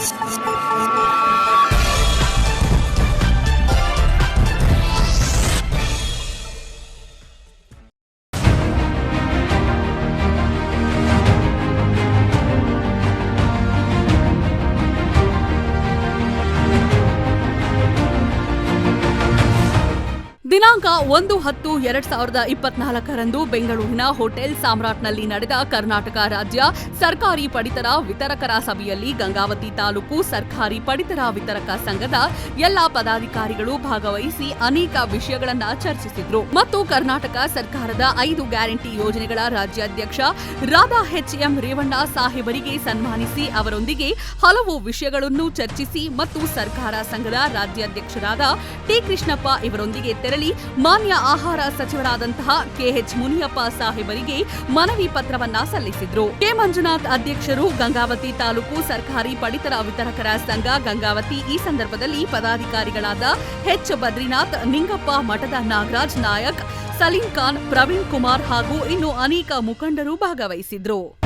啊。ದಿನಾಂಕ ಒಂದು ಹತ್ತು ಎರಡ್ ಸಾವಿರದ ಇಪ್ಪತ್ನಾಲ್ಕರಂದು ಬೆಂಗಳೂರಿನ ಹೋಟೆಲ್ ಸಾಮ್ರಾಟ್ನಲ್ಲಿ ನಡೆದ ಕರ್ನಾಟಕ ರಾಜ್ಯ ಸರ್ಕಾರಿ ಪಡಿತರ ವಿತರಕರ ಸಭೆಯಲ್ಲಿ ಗಂಗಾವತಿ ತಾಲೂಕು ಸರ್ಕಾರಿ ಪಡಿತರ ವಿತರಕ ಸಂಘದ ಎಲ್ಲಾ ಪದಾಧಿಕಾರಿಗಳು ಭಾಗವಹಿಸಿ ಅನೇಕ ವಿಷಯಗಳನ್ನ ಚರ್ಚಿಸಿದ್ರು. ಮತ್ತು ಕರ್ನಾಟಕ ಸರ್ಕಾರದ ಐದು ಗ್ಯಾರಂಟಿ ಯೋಜನೆಗಳ ರಾಜ್ಯಾಧ್ಯಕ್ಷ ರಾಧಾ ಎಚ್ಎಂ ರೇವಣ್ಣ ಸಾಹೇಬರಿಗೆ ಸನ್ಮಾನಿಸಿ ಅವರೊಂದಿಗೆ ಹಲವು ವಿಷಯಗಳನ್ನು ಚರ್ಚಿಸಿ ಮತ್ತು ಸರ್ಕಾರ ಸಂಘದ ರಾಜ್ಯಾಧ್ಯಕ್ಷರಾದ ಟಿ ಕೃಷ್ಣಪ್ಪ ಇವರೊಂದಿಗೆ ತೆರಳಿ ಮಾನ್ಯ ಆಹಾರ ಸಚಿವರಾದಂತಹ ಕೆಎಚ್ ಮುನಿಯಪ್ಪ ಸಾಹೇಬರಿಗೆ ಮನವಿ ಪತ್ರವನ್ನ ಸಲ್ಲಿಸಿದ್ರು. ಕೆ. ಮಂಜುನಾಥ್ ಅಧ್ಯಕ್ಷರು ಗಂಗಾವತಿ ತಾಲೂಕು ಸರ್ಕಾರಿ ಪಡಿತರ ವಿತರಕರ ಸಂಘ ಗಂಗಾವತಿ ಈ ಸಂದರ್ಭದಲ್ಲಿ ಪದಾಧಿಕಾರಿಗಳಾದ ಎಚ್. ಬದ್ರಿನಾಥ್, ನಿಂಗಪ್ಪ ಮಠದ ನಾಗರಾಜ್ ನಾಯಕ್, ಸಲೀಂ ಖಾನ್, ಪ್ರವೀಣ್ ಕುಮಾರ್ ಹಾಗೂ ಇನ್ನು ಅನೇಕ ಮುಖಂಡರು ಭಾಗವಹಿಸಿದ್ರು.